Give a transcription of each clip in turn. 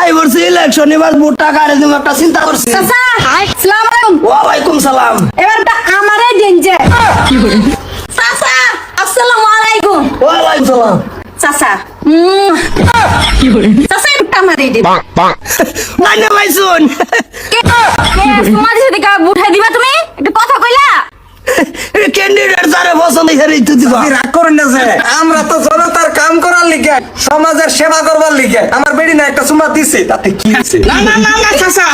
I বলছি election এবার ভোটটা কারে দিব একটা চিন্তা করছি। চাচা আসসালামু আলাইকুম ওয়ালাইকুম সালাম। এবার তো আমারই দিন যে। চাচা আসসালামু আলাইকুম ওয়ালাইকুম সালাম। চাচা চাচা একটা মারি দিন। মানে ভাই শুন তোমার সাথে কা উঠাই দিবা তুমি? ক্যান্ডিডেট যারে পছন্দ হইছে তুই দিবা। রাগ করেন না যে আমরা তো জনতার কাম করার লিগে সমাজের সেবা করবার লিগে আমার বেড়ি না একটা সুমা দিছে। তাতে কি হয়েছে না না না না চাচা।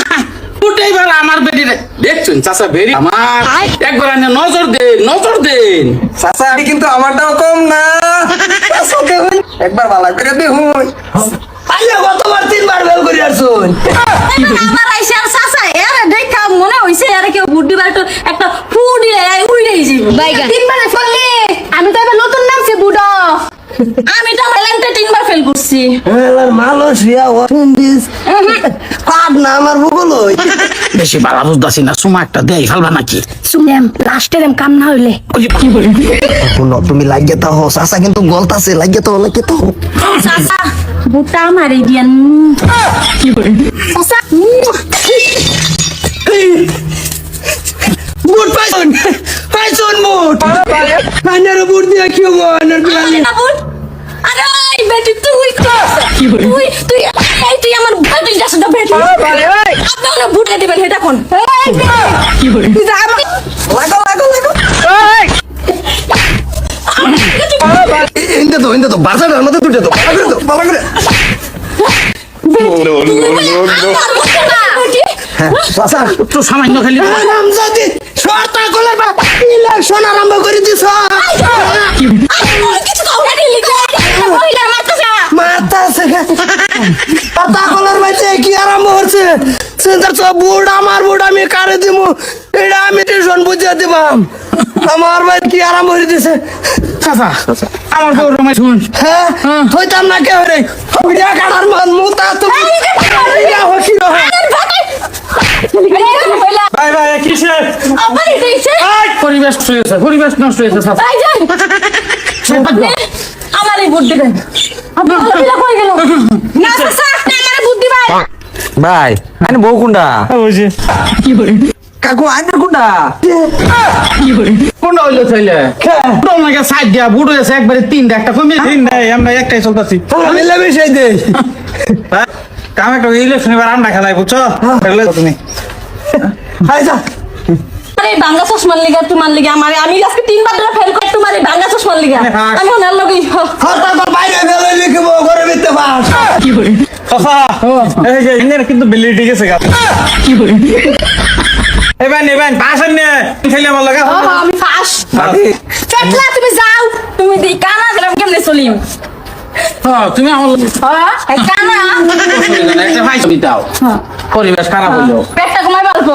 উঠেই বেলা আমার বেরি দেখছেন চাচা বেরি আমার। একবার আনে নজর দেন নজর দেন। চাচা আমি কিন্তু আমারটাও কম না। দেখুন, একবার ভালো করে দেখুন। আইয়া গতবার তিনবার বেল করি আর শুন আমার আইসা আর চাচা এর দেখা মনে বুট একটু ফু উড়েই। তিনবারে ফেললি আমি তো এবার নতুন নামছি বুড়ো। আমি তো আমার ল্যাংটা তিনবার ফেল করছি। এলার মালয়েশিয়া ওয়েস্ট কাট না আমার ভূগোল বেশি বাড়া বুঝতেছি না সুমা একটা দেয় ফেলবা নাকি? শুনলাম লাস্টের এম কাম না হইলে। কোন তুমি লাগিয়ে তো হো চাচা কিন্তু গলতাছে লাগিয়ে তো লাগিয়ে তো আমারই দিয়ান চাচা বুট পাইছুন পাইছুন বুট আইনার বুট দিয়ে কি হব না বুট আরে ওই বেটি তুই তুই তুই এই তুই আমার বেটি যাস না বেটি আপনারা বুটে দিবেন এটা কোন কি করে তুই যা আমাকে লাগো লাগো লাগো ইন্দে তো ইন্দে তো বাসাটার মধ্যে দুটো তো ভালো করে তো ভালো করে না চাচা একটু সামান্য খালি নাম জাতি সরকার কলার বাপ ইলেকশন আরম্ভ করে দিছ কিছু কাউ বেটি লিখে মহিলার মারতেছে। মাথা পাতা কলার বাইতে কি আরম্ভ হচ্ছে? সেন্টার তো বুট আমার আমি কারে দিব এটা আমি টিউশন বুঝিয়ে দিবাম। আমার ভাই কি আরম্ভ করে দিছে? চাচা আমার বউ রমাই শুন হ্যাঁ হইতাম না কেউ রে। কাটার মান মুতা তুমি ইয়া হসি রহ ভাই দিয়েছে পরিবেশ নষ্ট হয়েছে পরিবেশ নষ্ট হয়েছে চাচা ভাই যান আমার এই বুদ্ধি দেন। আপনার কপিলা কই গেল। না চাচা আপনি আমার ভাই। ভাই বউ কোনটা? কাকু আইন কোনটা? কোনটা হইল তাইলে? কোন সাইড দিয়া বুড়ো আছে একবারে তিনটা একটা কমে তিন নাই আমরা একটাই চলতেছি। আমি লেবি সেই দে কাম একটা ইলেকশন এবার আমরা খেলাই বুঝছ? তুমি। হাই যা। আরে বাংলা চশমার লিগা তোমার লিগা আমার আমি আজকে তিনবার ধরে ফেল করে তোমার বাংলা চশমার লিগা। আমি ওনার লগে হঠাৎ করে বাইরে ফেলে লিখব ঘরে ভিতরে পাস? চাচা এই যে ইন্ডিয়ান কিন্তু নে। খেলে আমার লাগা আমি তুমি যাও। তুমি দি কানা দিলাম কেমনে চলিম? তুমি আমার কানা। একটা ভাই দাও। পরিবেশ খারাপ হইল পেটটা ঘুমাই পারব